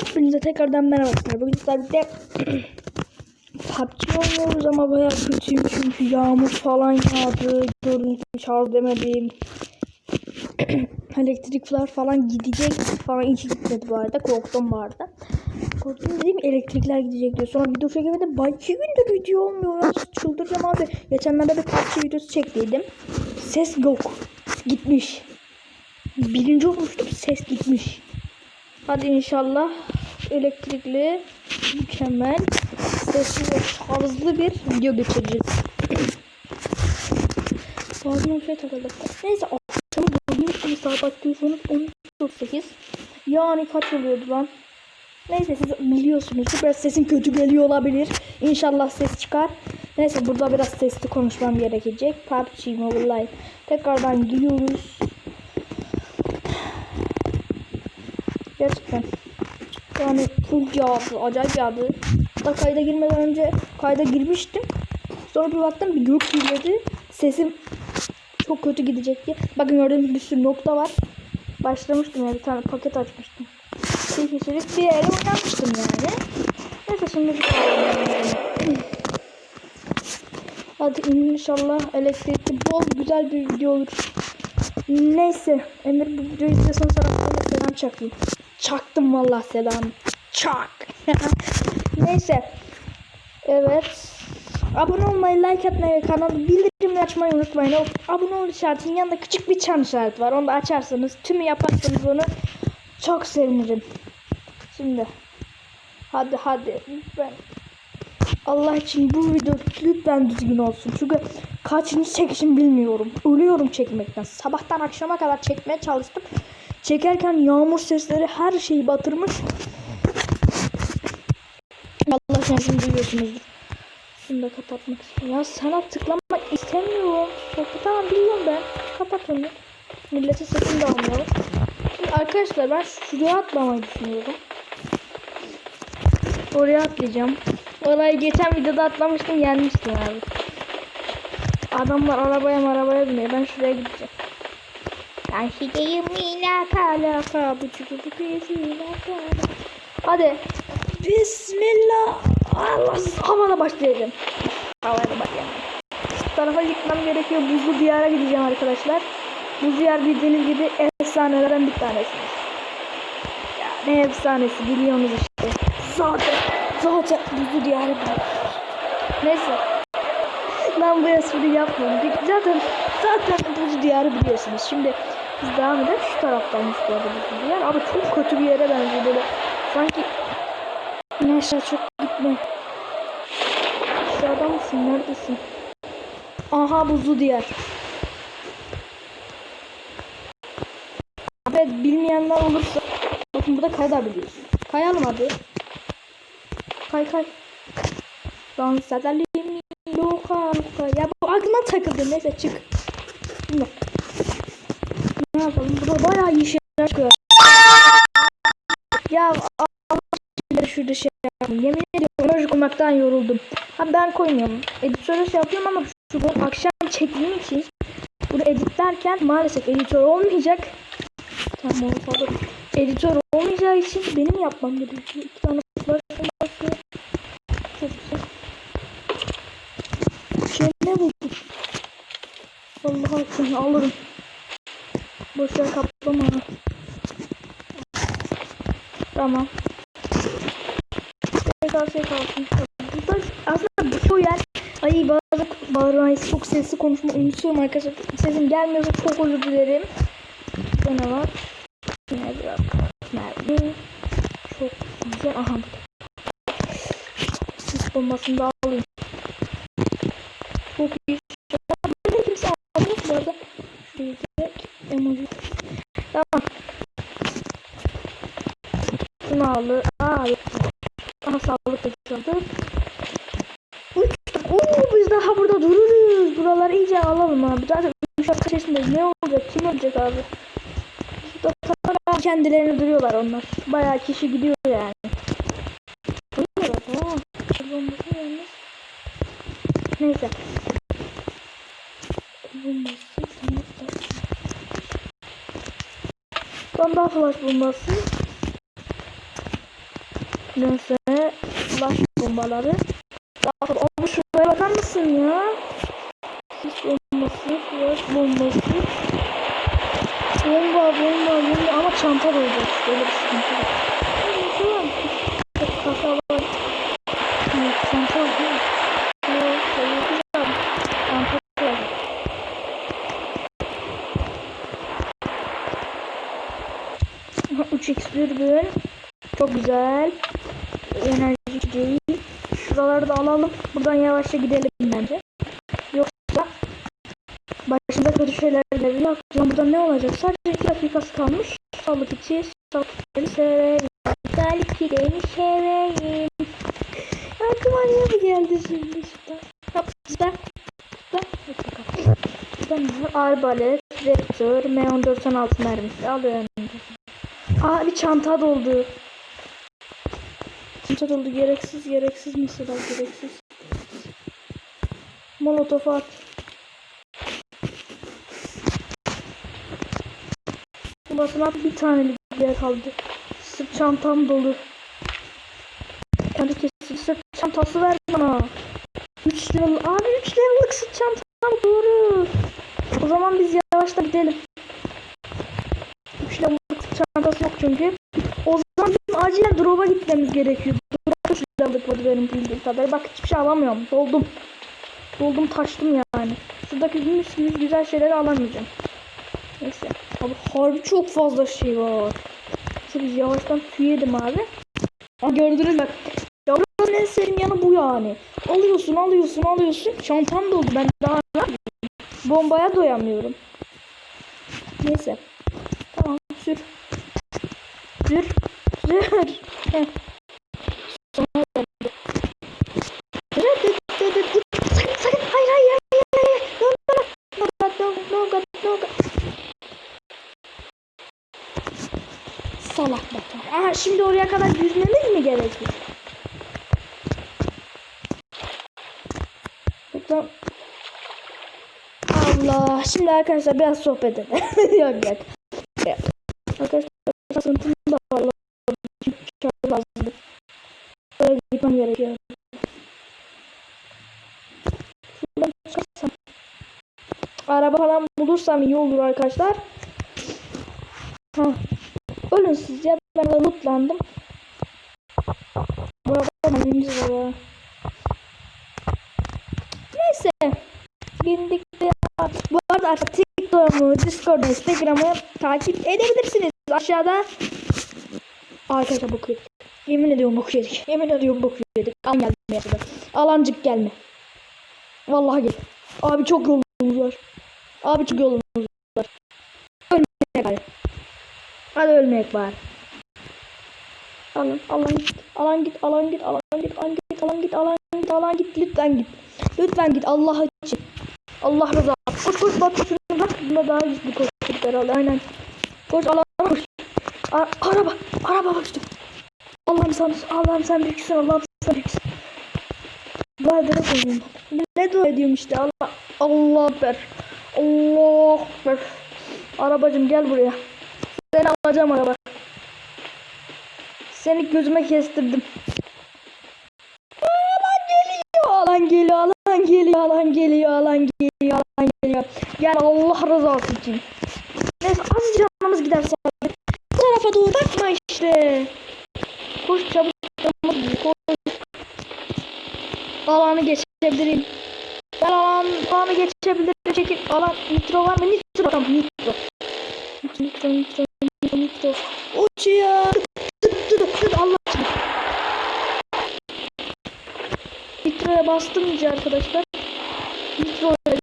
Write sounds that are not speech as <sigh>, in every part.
Hepinize tekrardan merhaba arkadaşlar. Bugün sizlerle <clears throat> PUBG oynuyoruz ama bayağı kötüyüm çünkü yağmur falan yağdı. Görüntü şarj demedim. <clears throat> Elektrikler falan gidecek falan hiç gitmedi bu arada. Korktum bu arada. Korktum dediğim elektrikler gidecek diyor. Sonra video çekemedim. Ben iki gündür video olmuyor. Ya. Çıldıracağım abi. Geçenlerde bir PUBG videosu çektiydim. Ses yok. Gitmiş. Birinci olmuştum. Ses gitmiş. Hadi inşallah elektrikli, mükemmel, sesli ve şarjlı bir video geçireceğiz. Bazen şey takıldı. Neyse akşam bugün saat baktıysanız 10.38. Yani kaç oluyordu lan? Neyse siz biliyorsunuz. Biraz sesim kötü geliyor olabilir. İnşallah ses çıkar. Neyse burada biraz sesli konuşmam gerekecek. PUBG Mobile. Tekrardan giriyoruz. Gerçekten. Yani full yağdı. Acayip yağdı. Hatta kayda girmeden önce kayda girmiştim. Sonra bir baktım bir gök gürledi. Sesim çok kötü gidecek diye. Bakın gördüğünüz bir sürü nokta var. Başlamıştım ya bir tane paket açmıştım. Kişilik bir yere oynamıştım yani. Neyse şimdi Hadi inşallah elektrikli bol güzel bir video olur. Neyse Emir bu videoyu izliyorsan sana selam çakayım. Çaktım vallahi selam. Çak. <laughs> Neyse. Evet. Abone olmayı, like atmayı kanalı bildirimleri açmayı unutmayın. O abone ol işaretinin yanında küçük bir çan işareti var. Onu da açarsanız, tümü yaparsanız onu çok sevinirim. Şimdi. Hadi hadi. Lütfen. Allah için bu video lütfen düzgün olsun. Çünkü kaçıncı çekişim bilmiyorum. Ölüyorum çekmekten. Sabahtan akşama kadar çekmeye çalıştım. Çekerken yağmur sesleri her şeyi batırmış. Allah şansını duyuyorsunuzdur. Şunu da kapatmak istiyorum. Ya sana tıklamak istemiyorum. Sohbet tamam biliyorum ben. Kapat onu. Sesini de almıyorum. Şimdi arkadaşlar ben şuraya atlamayı düşünüyorum. Oraya atlayacağım. Orayı geçen videoda atlamıştım yenmiştim abi. Adamlar arabaya arabaya biniyor. Ben şuraya gideceğim. Ben gideyim mina kala kabucu bu kıyısıyla kala. Hadi. Bismillah. Allah havada başlayacağım. Havada başlayacağım. Şu tarafa gitmem gerekiyor. Buzlu yere gideceğim arkadaşlar. Buzlu yer bildiğiniz gibi efsanelerden bir tanesi. Ya ne efsanesi biliyorsunuz işte. Zaten zaten diyarı biliyorsunuz. Neyse. Ben bu espriyi yapmıyorum. Zaten zaten buzlu diyarı biliyorsunuz. Şimdi biz devam edelim. Şu taraftaymış bu arada buzlu diyar. Abi çok kötü bir yere benziyor böyle. Sanki Neyse çok gitme. Aşağıda mısın? Neredesin? Aha buzlu diyar. Evet bilmeyenler olursa bakın burada kayabiliyorsun. Kayalım hadi. Kay kay. Dans edelim. Luka luka. Ya bu aklıma takıldı. Neyse çık. Şimdi. Ne yapalım? Burada bayağı iyi çıkıyor. Ya Allah şurada şey yapayım. Yemin ediyorum emoji koymaktan yoruldum. Ha ben koymuyorum. Editörü şey yapıyorum ama şu bu akşam çektiğim için bunu editlerken maalesef editör olmayacak. Tamam falan. Editör olmayacağı için benim yapmam gerekiyor. İki tane var. Çok güzel. Şey ne buldum? Vallahi seni alırım. Boşver kaplama. Tamam. Tavsiye kalsın. Burada aslında bu yer ay bazı bağırmayı çok sesli konuşma unutuyorum arkadaşlar. Sesim gelmiyorsa çok özür dilerim. Burada ne var? Yine biraz mermi. Çok güzel. Aha. Sis bombasını da alayım. Çok iyi. Böyle kimse almıyor bu arada. Şuraya direkt emoji. Tamam. Bunu alır. Aa, Aha sağlık takıldı. Uuu biz daha burada dururuz. Buraları iyice alalım abi. Zaten uşak yaşındayız. Ne olacak? Kim ölecek abi? Şurada kendilerini duruyorlar onlar. Bayağı kişi gidiyor yani. Neyse. Son daha flash bombası. Neyse flash bombaları. Daha Abi şuraya bakar mısın ya? bombası. Bomba, bomba, bomba ama çanta da olacak. Böyle bir sıkıntı var. Dürbün. Çok güzel. Enerji değil. Şuraları da alalım. Buradan yavaşça gidelim bence. Başımıza kötü şeyler gelebilir. Akşam burada ne olacak? Sadece 2 dakikası kalmış. Sağlık içi. Sağlık içi seveyim. Sağlık içi seveyim. Aklıma niye bu geldi şimdi işte. Ne var? Arbalet, Raptor, M1416 mermisi alıyorum. Aa bir çanta doldu. Çanta doldu. Gereksiz gereksiz mesela gereksiz. Molotof at. Basına bir tanelik yer kaldı. Sırt çantam dolu. Kendi kesin sırt çantası ver bana. 3 level. Abi 3 level'lık sırt çantam doğru. O zaman biz yavaşla gidelim. 3 level'lık sırt çantası yok çünkü. O zaman bizim acilen drop'a gitmemiz gerekiyor. Drop'a 3 level'lık vardı benim bildiğim kadarıyla. Bak hiçbir şey alamıyorum. Doldum. Doldum taştım yani. Şuradaki mis güzel şeyleri alamayacağım. Neyse. Abi harbi çok fazla şey var. Biz yavaştan tüyelim abi. Aa, gördünüz bak. Yavrum en sevdiğim yanı bu yani. Alıyorsun alıyorsun alıyorsun. Çantam doldu ben daha? Bombaya doyamıyorum. Neyse. Tamam sür. Sür. Sür. <laughs> Salak bakar. Aha şimdi oraya kadar yüzmemiz mi gerekiyor? Buradan... Allah. Şimdi arkadaşlar biraz sohbet edelim. <laughs> yok yok. Arkadaşlar sıkıntım da şarj lazım. Böyle gitmem gerekiyor. Araba falan bulursam iyi olur arkadaşlar. Ha. Ölün siz ya. Ben de mutlandım. Bu arada neyimiz var ya. Neyse. Bindik. Bu arada artık TikTok'umu, Discord'u, Instagram'ı takip edebilirsiniz. Aşağıda. Arkadaşlar bok yedik. Yemin ediyorum bok yedik. Yemin ediyorum bok yedik. Alan gelme yapıda. Alancık gelme. Vallahi gel. Abi çok yolumuz var. Abi çok yolumuz var. Ölmeyek bari. Hadi ölmeyek bari. Alan, alan git, alan git, alan git, alan git, alan git, alan git, alan git, alan git, lütfen git. Lütfen git Allah için. Allah rızası. Koş koş bak şunu bak. Bunda daha güçlü koştuk herhalde aynen. Koş alana koş. A araba, araba bak işte. Allah'ım sen, Allah'ım sen büyüksün, Allah'ım sen büyüksün. Dua ederek oynuyorum. Ne dua ediyorum işte Allah. Allah ber. Allah ber. Arabacım gel buraya. Seni alacağım araba. Seni gözüme kestirdim. Alan geliyor, alan geliyor, alan geliyor, alan geliyor, alan geliyor, alan geliyor. Gel Allah rızası için. Nitro'ya bastım iyice arkadaşlar. Nitro'ya.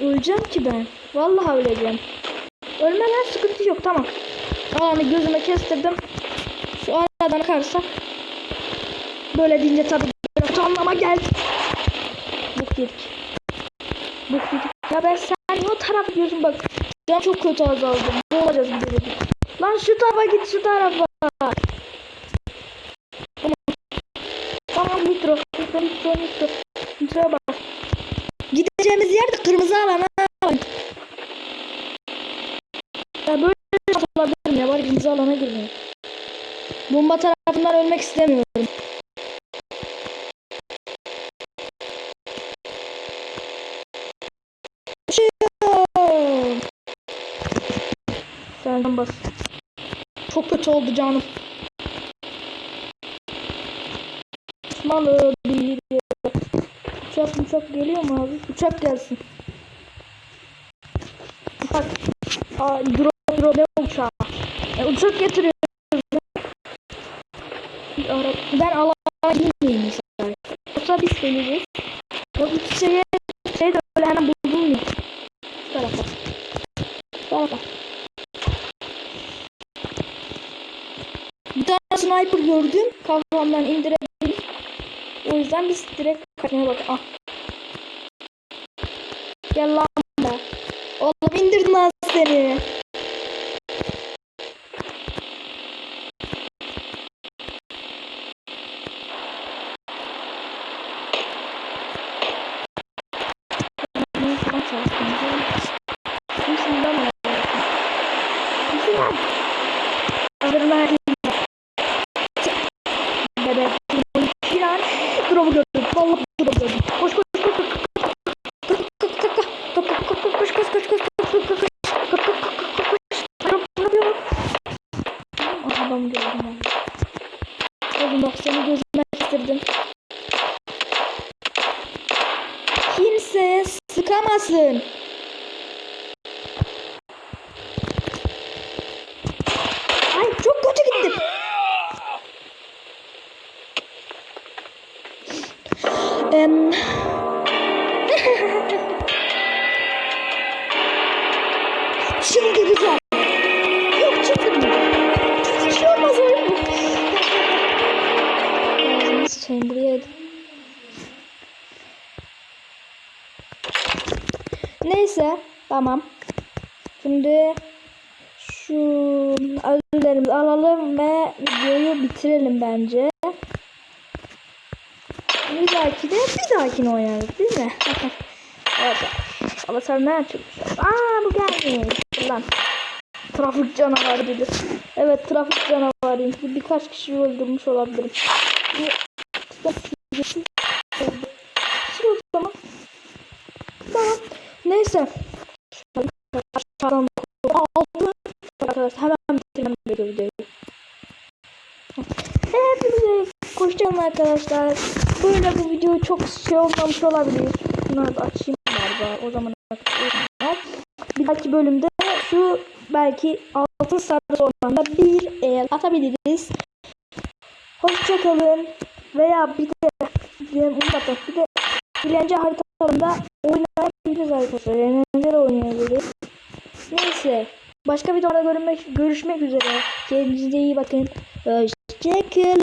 Öleceğim ki ben. Vallahi öleceğim. Ölmeden sıkıntı yok tamam. Alanı gözüme kestirdim. Şu aradan bakarsak. Böyle deyince tabii kötü anlama geldi. Bok yedik. Bok yedik. Ya ben sen o tarafa gidiyorsun bak. Can çok kötü azaldı. Ne olacağız gidelim. Lan şu tarafa git şu tarafa. Tamam. Tamam nitro. Nitro nitro nitro. Nitro'ya bak. Gideceğim. gireceğimiz yerde kırmızı alana var. Ya böyle olabilirim ya var kırmızı alana girmeyin. Bomba tarafından ölmek istemiyorum. Koşuyorum. Sen bas. Çok kötü oldu canım. Osmanlı bir uçak uçak geliyor mu abi? Uçak gelsin. Uçak. Aa, drone drone ne uçağı? E, uçak getiriyor. Ben alana girmeyeyim mesela. Geliriz. Ya bu şeye şey de öyle hemen bulunmuyor. Şu tarafa. Şu tarafa. Bir tane sniper gördüm. Kafamdan indirebilirim. O yüzden biz direkt kaçmaya bak. Ah. Wechseln. Tamam. Şimdi şu ödüllerimizi alalım ve videoyu bitirelim bence. Bir dahaki de bir dahakine oynarız değil mi? <laughs> evet. Avatar ne açılmış? Aa bu gelmiş. Lan. Trafik canavarı dedi. Evet trafik canavarıyım. Bir- Birkaç kişi öldürmüş olabilirim. Şurası tamam. Tamam. Neyse. Aşağıdan aldı. Arkadaşlar hemen bitirmem gerekiyor videoyu. Hepinize hoşçakalın arkadaşlar. Böyle bu video çok şey olmamış olabilir. Bunları da açayım galiba. O zaman. Bir dahaki bölümde şu belki altın sarı ormanda bir el atabiliriz. Hoşçakalın. Veya bir de bir de unutmadım. Bir de eğlence haritalarında oynayabiliriz arkadaşlar. Eğlence de oynayabiliriz. Başka videoda görmek, görüşmek üzere. Kendinize iyi bakın. Hoşçakalın.